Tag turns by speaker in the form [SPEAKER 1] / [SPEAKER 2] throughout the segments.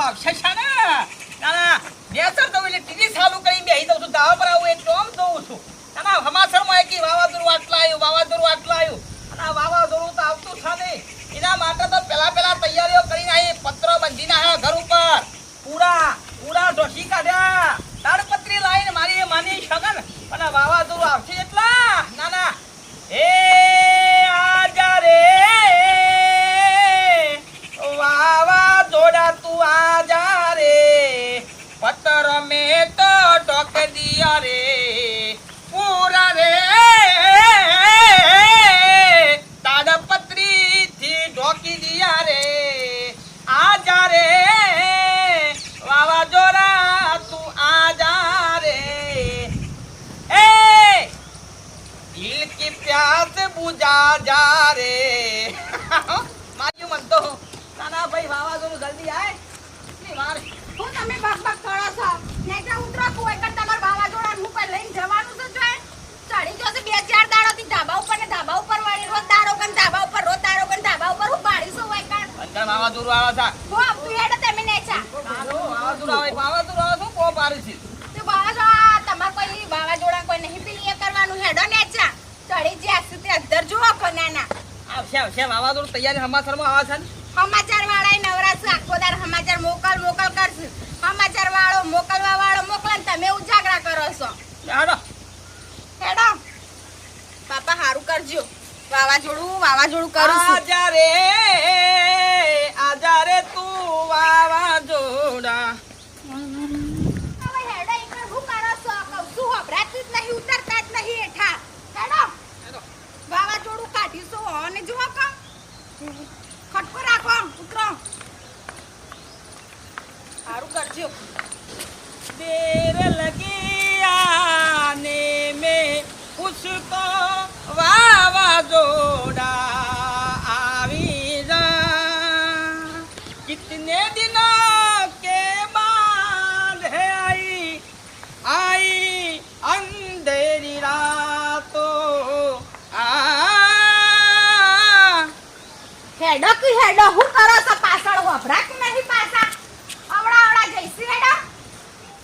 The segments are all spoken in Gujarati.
[SPEAKER 1] વાવાઝોડું આવશે છે ને? ના ના, બેસર તો એટલે ટીવી ચાલુ કરી બેહી દઉં છું દાવા પર આવું એટલે આમ જોઉં છું. ના ના સમાચારમાં એક વાવાઝોડું આટલા આવ્યું વાવાઝોડું આટલા આવ્યું અને વાવાઝોડું તો આવતું છે નહીં. એના માટે તો વાવાઝોડું આવે છે.
[SPEAKER 2] હો તું હેડો તમે નેચા.
[SPEAKER 1] નાનું વાવાઝોડું આવે વાવાઝોડું આવે શું કો પારી છે?
[SPEAKER 2] તે વાવાઝોડા તમાર કોઈ વાવાઝોડા કોઈ નહીં પેલી એ કરવાનું હેડો નેચા. ચડી જ્યાં સુધી અંદર જુઓ કો નાના
[SPEAKER 1] આવશે આવશે વાવાઝોડું તૈયારી સમાચારમાં આવે છે ને?
[SPEAKER 2] સમાચાર વાળા નવરાશ આખો દાર સમાચાર મોકલ મોકલ કરશે. સમાચાર વાળો મોકલવા વાળો મોકલે તમે ઉજાગરા કરો છો.
[SPEAKER 1] હેડો.
[SPEAKER 2] હેડો. પાપા હારું કરજો. વાવાઝોડું વાવાઝોડું કરું છું.
[SPEAKER 1] રે આજા રે તું વાવાઝોડા
[SPEAKER 2] હવે હેડો એકવાર હું કરો છો કહું છું હભરાતું જ નહીં ઉતરતા જ નહીં હેઠા હેડો
[SPEAKER 1] હેડો.
[SPEAKER 2] વાવાઝોડું કાઢીશું અને જુઓ કો ખટકો રાખો હેડો હેડો. હું કરો છો પાછળ? વભરા કે નહીં પાછા? અવડા અવડા જઈશી હેડો.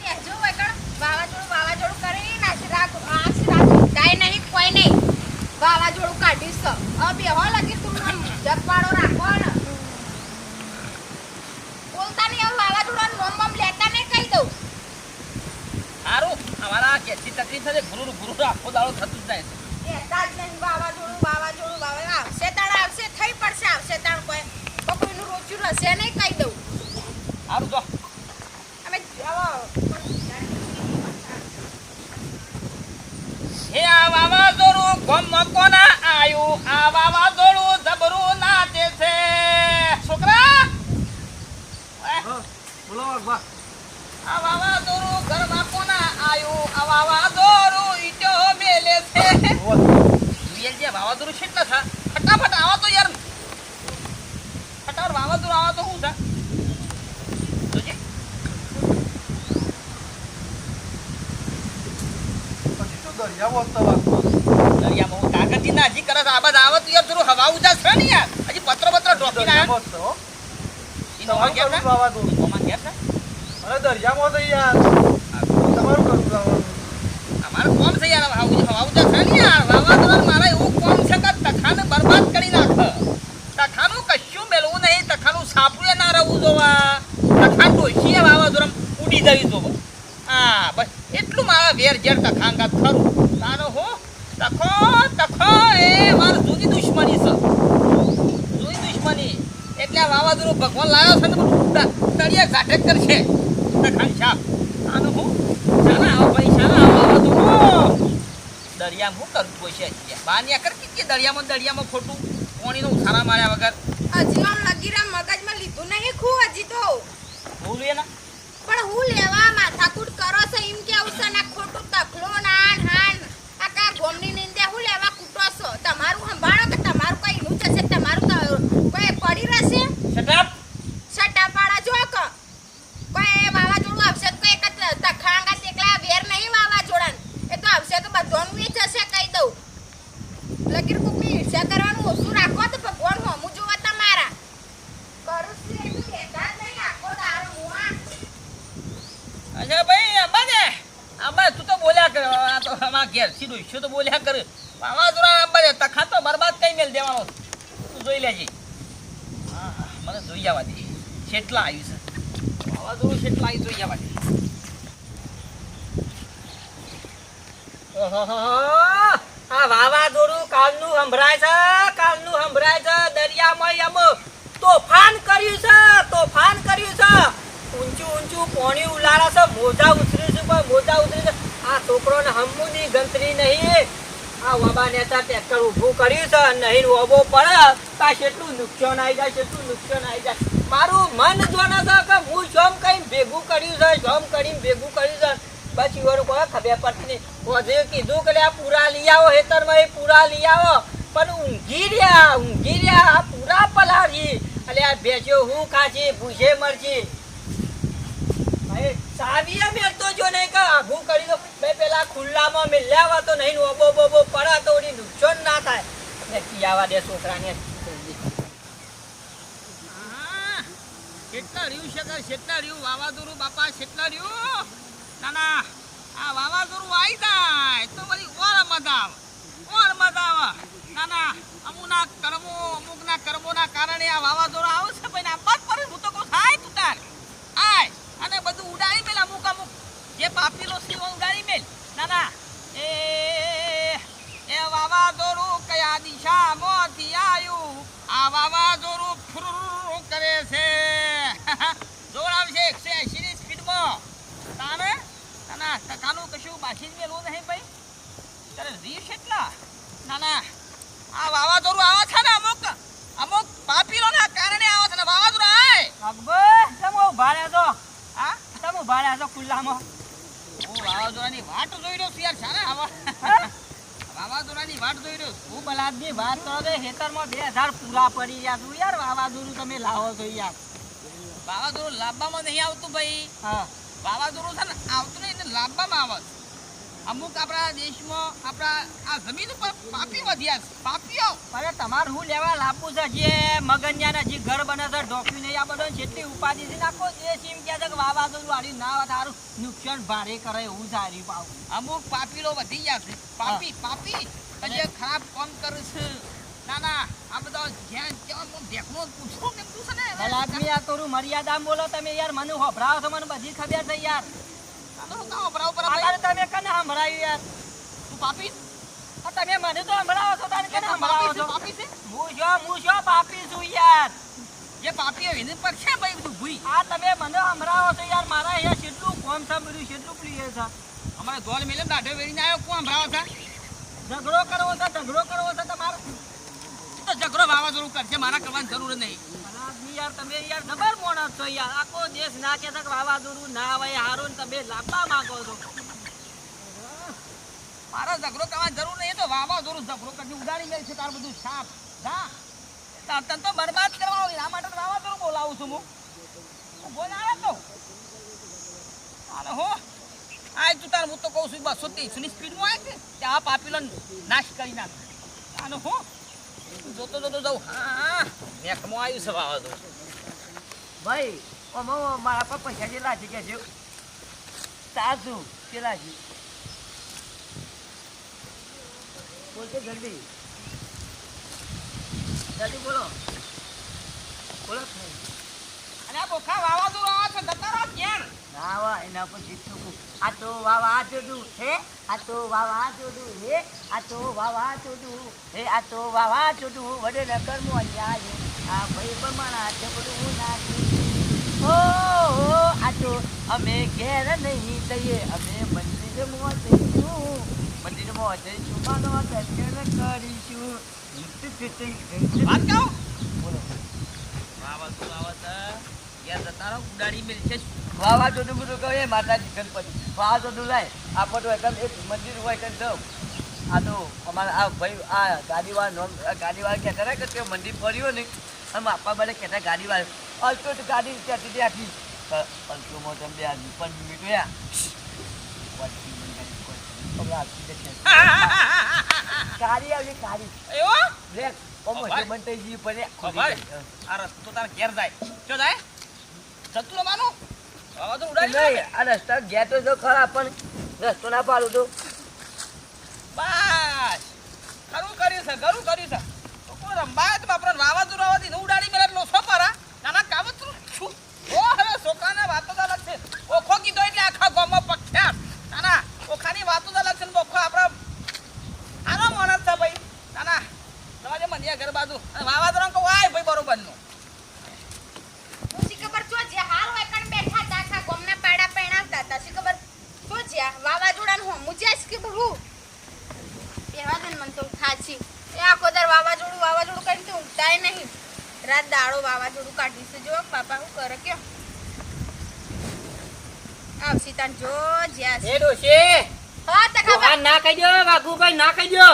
[SPEAKER 2] કેજો વગર. વાવાઝોડું વાવાઝોડું કરી નાખી રાખો. આખી રાખો. કાંઈ નહીં, કોઈ નહીં. વાવાઝોડું કાઢીશ. હવે બેહો લગી તું જગવાડો રાખો ને. બોલતા નહીં, હવે વાવાઝોડાનું મમ મમ લેતા નહીં કહી દઉં.
[SPEAKER 1] સારું અમારા કેસી તકલીફ થશે ગુરુ ગુરુ આખો દાડો થતું જ જાય
[SPEAKER 2] કહેતા જ નહીં વાવાઝોડું વાવાઝોડું વાવા આવશે તાણ આવશે થઈ પડશે આવશે તાણ કોઈ કોઈ કોઈનું નહીં કહી દઉં.
[SPEAKER 1] સારું તો
[SPEAKER 2] અમે આવો
[SPEAKER 1] હે આ વાવાઝોડું ગમ કોના આયું? આ વાવાઝોડું જબરું નાચે છે. છોકરા?
[SPEAKER 3] બોલો વાઘબા
[SPEAKER 1] આ વાવાઝોડું ઘરમાં કોના આયું? આ વાવાઝોડું ઈટો મેલે છે. વાવાઝોડું છે એટલા થા ફટાફટ આવા તો યાર ફટાફટ વાવાઝોડું આવો તો શું થા જોજે.
[SPEAKER 3] પછી તો દરિયા બોલતા વાઘબા
[SPEAKER 1] દરિયામાં હું કાગળથી ના હજી કરે આ બધા આવે તો યાર થોડું હવા ઉજા છે ને યાર. હજી પત્ર પત્ર
[SPEAKER 3] દરિયા
[SPEAKER 1] આયા
[SPEAKER 3] બોલતો હો.
[SPEAKER 1] ઈ નોમાં
[SPEAKER 3] તમારું વાવાઝોડું.
[SPEAKER 1] છે?
[SPEAKER 3] અરે દરિયામાં તો યાર. તમારું કરું.
[SPEAKER 1] અમારે કોમ છે યાર હવા ઉજા હવા ઉજા છે ને યાર. વાવાઝોડા મારા એવું કોમ છે કે તખાને બરબાદ કરી નાખે. તખાનું કશું મેળવું નહીં તખાનું સાપડું ના રહેવું જોવા. તખાન ડોશીએ વાવાઝોડામાં ઉડી જવી જોવા. વેર ઝેર તખાંગાત ખરું. તારો હો તખો તખો એ માર જૂની દુશ્મની છે. જૂની દુશ્મની. એટલે આ વાવાઝોડું ભગવાન લાવ્યો છે ને બધું તળિયા ઘાટે કરશે. તખાન સાપ આનું હો ચાલા આવો ભાઈ ચાલા આવો વાવાઝોડું. દરિયામાં હું કરતું હોય બાનિયા કરતી કે દરિયામાં દરિયામાં ખોટું પાણીનો ઉછાળા માર્યા વગર?
[SPEAKER 2] હજી આમ લગીરા મગજમાં લીધું નહીં ખૂ હજી તો.
[SPEAKER 1] બોલું ના.
[SPEAKER 2] પણ હું લેવા માથાકૂટ કરો છો એમ કેવું છે ને આ ખોટું તકલો નાન હાન આ કા ગોમની નિંદે હું લેવા કૂટો છો તમારું સંભાળો કે તમારું કઈ નું જશે તમારું તો કોઈ પડી રહેશે
[SPEAKER 1] શટ અપ
[SPEAKER 2] સટાપાડા જો ક કોઈ વાવાઝોડું આવશે તો એક જ તખાંગા તેકલા વેર નહીં વાવાઝોડાન એ તો આવશે તો બધોનું એ જશે કહી દઉં લગીર કોકની ઈર્ષ્યા કરવાનું ઓછું રાખો તો ભગવાન હોમું જોવા તમારા કરું છું એટલું લેતા જ નહીં આખો દાડો.
[SPEAKER 1] અચ્છા ભાઈ અંબાને અંબા તું તો બોલ્યા કર આ તો અમારા ઘેર સીધું ઈશ્યો તો બોલ્યા કર વાવાઝોડા અંબાને તખા તો બરબાદ કઈ મેલ દેવાનો તું જોઈ લેજે હા હા, મને જોઈ આવવા દે કેટલા આવ્યું છે? વાવાઝોડું કેટલા આવ્યું જોઈએ આવવા
[SPEAKER 4] આ વાવાઝોડું કાલનું સંભળાય છે, કાલનું સંભળાય છે, દરિયામાં એમ તોફાન કર્યું છે, તોફાન કર્યું છે. ઊંચું ઊંચું પોણી ઉલાળે છે, મોજા ઉતર્યું છે, પણ મોજા ઉતર્યું છે. આ છોકરોને હમુની ગંતરી નહીં. આ વાબા નેતા ટ્રેક્ટર ઊભું કર્યું છે, નહીં ઓબો પડે. તો કેટલું નુકસાન આવી જાય કેટલું નુકસાન આવી જાય. મારું મન જોને છે કે હું જોમ કઈ ભેગું કર્યું છે, જોમ કરીને ભેગું કર્યું છે. પછી ઓર કોઈ ખબર પડતી નહીં. ઓજે કીધું કે આ પૂરા લઈ આવો હેતરમાં એ પૂરા લઈ આવો. પણ ઊંઘી રહ્યા ઊંઘી રહ્યા, આ પૂરા પલારી એટલે આ ભેજો હું ખાજી, ભૂજે મરજી. સાવીએ મેલતો જો નહીં કે આઘું કરી દો બે પેલા ખુલ્લામાં મેલ્યા તો નહીં. ઓબો બોબો પડા તો ઓલી નુકસાન ના થાય. ને પીવા દે છોકરાને
[SPEAKER 1] હા, કેટલા રહ્યું છે કે બાપા કેટલા રહ્યું આ વાવાઝોડું આવી જાય. તો બધી ઓર મજા આવે ઓર મજા આવે કર્મો, અમુકના કર્મોના કારણે આ વાવાઝોડું આવશે પણ આ બસ પર હું તો થાય તું આય. અને બધું ઉડાડી મેલ અમુક અમુક. જે પાપીલો છે એવા ઉડાડી મેલ. નાના એ એ વાવાઝોડું કયા દિશામાંથી આવ્યું આ વાવાઝોડું ફુર કરે છે જોર આવશે એકસો એસી ની સ્પીડમાં તાને ના ના બાકી જ મેલું નહીં ભાઈ. તારે રીસ એટલા? ના ના. આ વાવાઝોડું આવે છે ને અમુક અમુક પાપીલોના કારણે આવે છે ને વાવાઝોડું આય
[SPEAKER 4] અકબર તમે ઊભા રહ્યા છો.
[SPEAKER 1] હા?
[SPEAKER 4] તમે ઊભા રહ્યા છો ખુલ્લામાં.
[SPEAKER 1] હું વાવાઝોડાની વાટ જોઈ રહ્યો છું યાર ને આવા. વાવાઝોડાની વાટ જોઈ રહ્યો છું.
[SPEAKER 4] હું બલાદની વાત કરો તો ખેતરમાં બે હજાર પૂરા પડી ગયા છું. યાર વાવાઝોડું તમે લાવો છો યાર.
[SPEAKER 1] વાવાઝોડું લાંબામાં નહીં આવતું ભાઈ.
[SPEAKER 4] હા.
[SPEAKER 1] વાવાઝોડું છે ને આવતું નહીં એટલે આવે છે. અમુક આપણા દેશમાં આપણા આ જમીન ઉપર પાપી વધ્યા છે પાપીઓ.
[SPEAKER 4] અરે તમારે હું લેવા લાપુ છે? જે મગનિયાના જે ઘર બને છે ઢોકવી નહીં આ બધો જેટલી ઉપાધિ છે નાખો દેશ એમ કહે છે કે વાવાઝોડું આડ્યું ના આવે તારું નુકસાન ભારે કરે એવું સારી પાવ
[SPEAKER 1] અમુક પાપીલો વધી ગયા છે. પાપી પાપી. જે ખરાબ કામ કરું છે. ના ના આ બધા જ્યાં કેવા હું દેખનો પૂછું કેમ તું છે ને?
[SPEAKER 4] મર્યાદા બોલો તમે યાર મને હોભરાવો છો મને બધી ખબર છે યાર. તમે કને સંભળાયું યાર?
[SPEAKER 1] તું પાપી?
[SPEAKER 4] તમે મને તો સંભળાવો છો તારે કને સંભળાવો
[SPEAKER 1] છે
[SPEAKER 4] છો?
[SPEAKER 1] પાપી છે.
[SPEAKER 4] હું છો હું છો પાપી છું યાર.
[SPEAKER 1] જે પાપીઓ એની પર છે ભાઈ બધું ભૂઈ.
[SPEAKER 4] આ તમે મને સંભળાવો છો યાર મારા અહીંયા કેટલું કોમ છે બધું કેટલું પ્રિય છે.
[SPEAKER 1] અમારે ધોલ મેલે દાઢો વેરીને આવ્યો કોણ ભરાવ છે?
[SPEAKER 4] ઝઘડો કરવો છે ઝઘડો કરવો છે તમારે.
[SPEAKER 1] તો ઝઘડો વાવાઝોડું કરશે મારા કરવાની જરૂર નહીં.
[SPEAKER 4] યાર, તમે યાર જબર મોણસ છો યાર. આખો દેશ ના કે છે કે વાવાઝોડું ના આવે હારું તમે લાંબા માંગો છો.
[SPEAKER 1] મારો ઝઘડો કરવાની જરૂર નહીં તો વાવાઝોડું ઝઘડો કરશે ઉડાડી લે છે તાર બધું સાપ જા. તને તો બરબાદ કરવાનો. આ માટે વાવાઝોડું બોલાવું છું હું. બોલાવે તો. હો. આ તું તાર, હું તો કહું છું, બસો ત્રીસો ની સ્પીડમાં આવે છે. તે આ પાપીલો નાશ કરી નાખ. આનો હો. જોતો જોતો જાઉં. હા મેકમાં આવ્યું છે વાવાઝોડું.
[SPEAKER 4] ભાઈ ઓમાં મારા પર પૈસા કેટલા છે કે છે? સાસુ કેટલા છે? બોલતે જલ્દી. જલ્દી બોલો. બોલો
[SPEAKER 1] અને આ બોખા વાવા ઘેર
[SPEAKER 4] ના કુ. આ તો વાવા જોડું હે આ તો વાવા જોડું હે આ તો વાવા જોડું હે આ તો વાવા જોડું વડે ન મો આયો આ ભાઈ પ્રમાણા ઝઘડું નાખી ઓ આ તો અમે ઘેર નહીં તઈએ અમે મંદિરમાં જઈશું. મંદિરમાં જઈશું માનો દર્શન કરીશું.
[SPEAKER 1] વાત કહું
[SPEAKER 4] બોલો.
[SPEAKER 1] વાવાઝોડું આવે છે ઘેર ઉડાડી મેલ છે.
[SPEAKER 4] વાવાઝોડું બધું કહે માતાજી ગણપતિ. વાવાઝોડું લાય. આપણે તો એકદમ એક મંદિર હોય એકદમ જાઉં. આ તો અમારા આ ભાઈ આ ગાડીવાળા નોમ ગાડીવાળા કહેતા હતા કે તે મંદિર ફર્યો ને આમ આપવા બને કહેતા ગાડીવાળા અલ્ટો તો ગાડી ત્યાંથી અલ્ટોમાં તમે બે પણ મીઠું યા ગાડી આવી ગાડી.
[SPEAKER 1] એવો?
[SPEAKER 4] બ્લેક ઓમો
[SPEAKER 1] ભાઈ.
[SPEAKER 4] બંટાઈ જી પડે
[SPEAKER 1] આ રસ્તો તારા ઘેર જાય. ક્યો જાય? જતું રહેવાનું? તો ઉડાડી
[SPEAKER 4] આ રસ્તા ગયા તો જો ખરા પણ રસ્તો ના પાડું તો.
[SPEAKER 1] બસ. ખરું કર્યું છે ખરું કર્યું છે. કોઈ રંબાય તો બાપરા વાવાઝોડું આવવાથી ન ઉડાડી મેલા લોસો પરા. નાના કાવતરું છું. ઓ હવે સોકાના વાતો તો અલગ છે. ઓખો કીધો એટલે આખા ગામમાં પ્રખ્યાત નાના ઓખાની વાતો તો અલગ છે ને ઓખો આપણા આનો માણસ છે ભાઈ. નાના તમારે મને ઘર બાજુ. વાવાઝોડા કહું આય ભાઈ બરોબરનું
[SPEAKER 2] હું શી ખબર છો જે હાલ હોય કણ બેઠા તા આખા ગોમના પાડા પહેણાવતા હતા શી ખબર છો જ્યાં વાવાઝોડાનું હોમું જ્યાં શી ખબર હું કહેવા દે ને મને તો થાચી એ આખો દર વાવાઝોડું વાવાઝોડું કરીને નહીં. રાત દાડો વાવાઝોડું કાઢીશું. જો પાપા હું કરે કયો. આવશી તાન જો જ્યાં
[SPEAKER 4] એ ડોશી!
[SPEAKER 2] હા તકા
[SPEAKER 4] આ ના કહી દો વાઘુભાઈ ના કહી દો.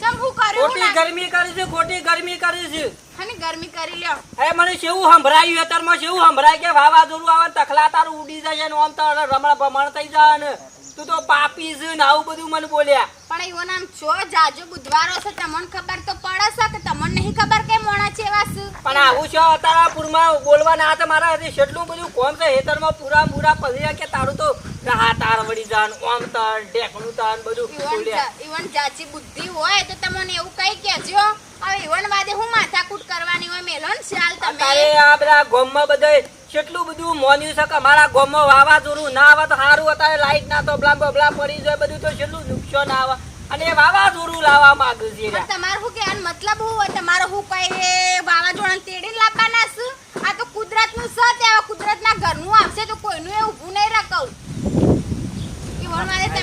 [SPEAKER 2] ચમ હું કરું
[SPEAKER 4] ખોટી ગરમી કરી છે ખોટી ગરમી કરી છે.
[SPEAKER 2] ખાની ગરમી કરી લ્યો.
[SPEAKER 4] એ મને કેવું સંભળાયું? અત્યારમાં શેવું સંભળાય કે વાવાઝોડું આવે તખલા તારું ઉડી જાય ને આમ તો રમણ ભમણ થઈ જાય ને. તું તો પાપી છે ને આવું બધું મને બોલ્યા.
[SPEAKER 2] પણ એવો નામ છો જાજો બુધવારો છે તમને ખબર તો પડે છે કે તમને નહીં ખબર કે મોણા છે. એવા
[SPEAKER 4] પણ આવું છે તારાપુરમાં બોલવાના હતા મારા હજી છેટલું બધું કોમ છે હેતરમાં પૂરા પૂરા પલ્યા કે તારું તો રાહ તાર વળી જાન ઓમ તાર ઢેકણું તાર બધું બોલ્યા.
[SPEAKER 2] ઈવન જાજી બુદ્ધિ હોય તો તમને એવું કઈ કહેજો. હવે ઈવન વાદે હું માથાકૂટ કરવાની હોય મેલો ને ચાલ તમે.
[SPEAKER 4] આ બધા ગોમમાં બધાય કેટલું બધું મોન્યું છે કે મારા ગામમાં વાવાઝોડું ના આવે તો સારું અત્યારે લાઈટ ના તો બલા બબલા પડી જાય, બધું તો કેટલું નુકસાન આવે. અને વાવાઝોડું લાવવા માંગુ છે
[SPEAKER 2] તમારું શું કહેવાનો? મતલબ હું હોય, તમારો હું કઈ વાવાઝોડા તેડીને લાવવાના શું આ તો કુદરતનું છે, તે કુદરતના ઘરનું આવશે તો કોઈનું એ ઊભું નહીં રખાવું ઈવન વાદે તમે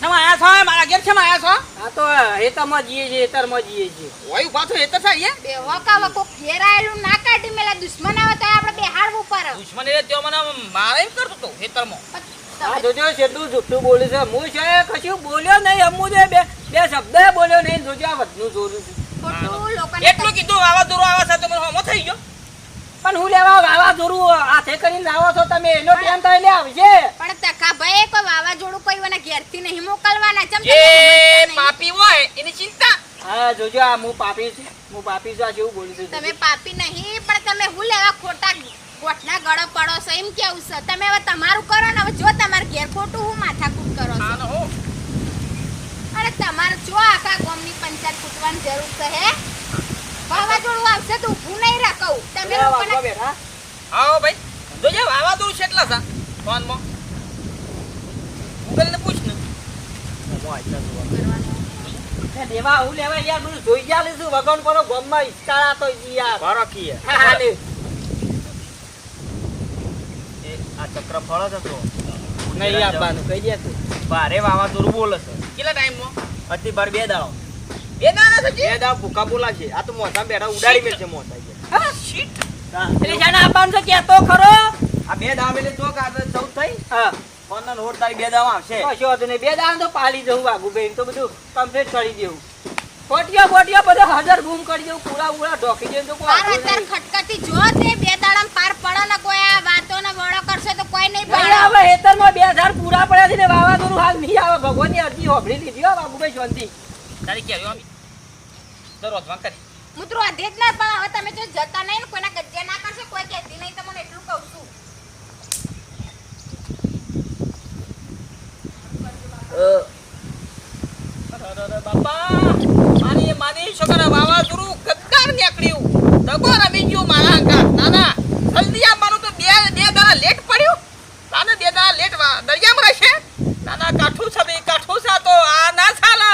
[SPEAKER 1] તમે આયા મારા છે આયા છો?
[SPEAKER 4] આ તો હેતરમાં જીએ છે હેતરમાં જીએ છે
[SPEAKER 1] ઓય ઊભા છો એ છે અહીંયા
[SPEAKER 2] બે વકા વકો ઘેર ના કાઢી મેલા દુશ્મન આવે તો આપણે બેહાડવું પડે.
[SPEAKER 1] દુશ્મન એ તેઓ મને મારે એમ કરતો તો હેતરમાં.
[SPEAKER 4] આ જોજો કેટલું જુઠ્ઠું બોલે છે. હું છે કશું બોલ્યો નહીં અમુ જે બે બે શબ્દ બોલ્યો નહીં. જોજો આ વધનું જોરું છું.
[SPEAKER 1] એટલું કીધું વાવા આવે આવા સાથે મને હોમો થઈ ગયો.
[SPEAKER 4] પણ હું લેવા વાવાઝોડું હાથે કરીને લાવો છો તમે. એનો ટાઈમ તો એટલે આવજે
[SPEAKER 2] પણ તકા ભાઈ કોઈ વાવાઝોડું કોઈ એના ઘેરથી નહીં મોકલવાના. ચમ
[SPEAKER 1] જે પાપી હોય એની ચિંતા.
[SPEAKER 4] હા જોજો આ હું પાપી છું. હું પાપી છું આ જેવું બોલું છું.
[SPEAKER 2] તમે પાપી નહીં પણ તમે હું લેવા ખોટા ગોઠના ગળો પડો છો? એમ કેવું છે? તમે હવે તમારું કરો ને હવે જો તમારે ઘેર ખોટું હું માથાકૂટ કરો છો? અરે તમારે જો આખા ગામની પંચાયત કૂટવાની જરૂર છે હે? વાવાઝોડું આવશે તો ઊભું નહીં રાખવું. તમે લોકોને
[SPEAKER 4] બેઠા.
[SPEAKER 1] આવો ભાઈ. જોજો વાવાઝોડું કેટલા છે ફોનમાં ગૂગલને પૂછ ને
[SPEAKER 4] લેવા હું લેવા યાર બધું જોઈ ગયા લીધું વગન પર ગમમાં ઈસ્કારા તો યાર
[SPEAKER 3] બારો કીએ.
[SPEAKER 4] હા, હા, લે.
[SPEAKER 3] આ ચક્ર ફળ જ હતો.
[SPEAKER 4] નહીં આપવાનું કહી દે તું.
[SPEAKER 3] ભારે વાવાઝોડું બોલે છે.
[SPEAKER 1] કેટલા ટાઈમમાં
[SPEAKER 3] અતિ બાર બે દાડો.
[SPEAKER 1] બે દાડા છે
[SPEAKER 3] બે દાડો ભૂકા બોલા છે. આ તો મોટા બેઠા ઉડાડી મેલ છે મોટા છે
[SPEAKER 1] હા. શીટ
[SPEAKER 4] એટલે જાણે આપવાનું છે કહેતો ખરો?
[SPEAKER 3] આ બે દાડા મેલે તો કાગળ ચૌદ થઈ?
[SPEAKER 4] હા.
[SPEAKER 3] પંદર હોળ તારી બે દાડા આવશે.
[SPEAKER 4] કશો નહીં. બે દાડા તો પાલી જવું વાઘુભાઈ તો બધું કમ્પ્લીટ કરી દેવું. ફોટિયો ફોટિયો બધો હાજર ગુમ કરી દેવું પૂરા પૂરા ઢોકી દેવું તો કોઈ
[SPEAKER 2] મારો અત્યારે
[SPEAKER 4] નહીં.
[SPEAKER 2] ખટખટી જો તે બે દાડામાં પાર પડો ને કોઈ આ વાતોને વળો કરશે તો કોઈ નહીં પડે.
[SPEAKER 4] આવે હેતરમાં બે હજાર પૂરા પડ્યા છે ને વાવાઝોડું હાલ નહીં આવે. ભગવાનની અરજી હોભળી લીધી હો બાબુભાઈ શાંતિ
[SPEAKER 1] તારી કે આવી? દરરોજમાં કરી.
[SPEAKER 2] હું તો ના પણ હવે તમે જો જતા નહીં ને કોઈના ગજ્જે ના કરશો કોઈ કહેતી નહીં તમને એટલું કહું છું.
[SPEAKER 1] બાપા, મારી માની, છોકરા, વાવાઝોડું ગદ્દાર નીકળ્યું દગો રમી ગયું મારા નાના જલ્દી આવવાનું તો લેટ પડ્યું તાને બે દાડા લેટ દરિયામાં રહેશે નાના, કાઠું છે આ તો આ ના ચાલે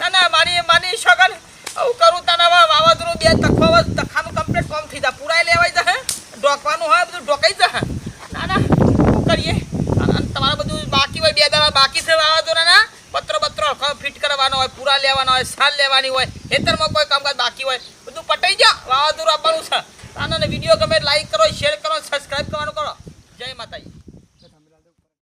[SPEAKER 1] નાના મારી માની છોકર આવું કરું તાના વા- વાવાઝોડું બે તખો તખાનું કમ્પ્લીટ કોમ થઈ જાય પુરાઈ લેવાઈ જશે ડોકવાનું હોય બધું ડોકાઈ જશે નાના શું કરીએ અને તમારે બધું બાકી હોય બે દાડા બાકી છે વાવાઝોડાના પત્ર બત્ર ફિટ કરવાનો હોય પૂરા લેવાના હોય સાલ લેવાની હોય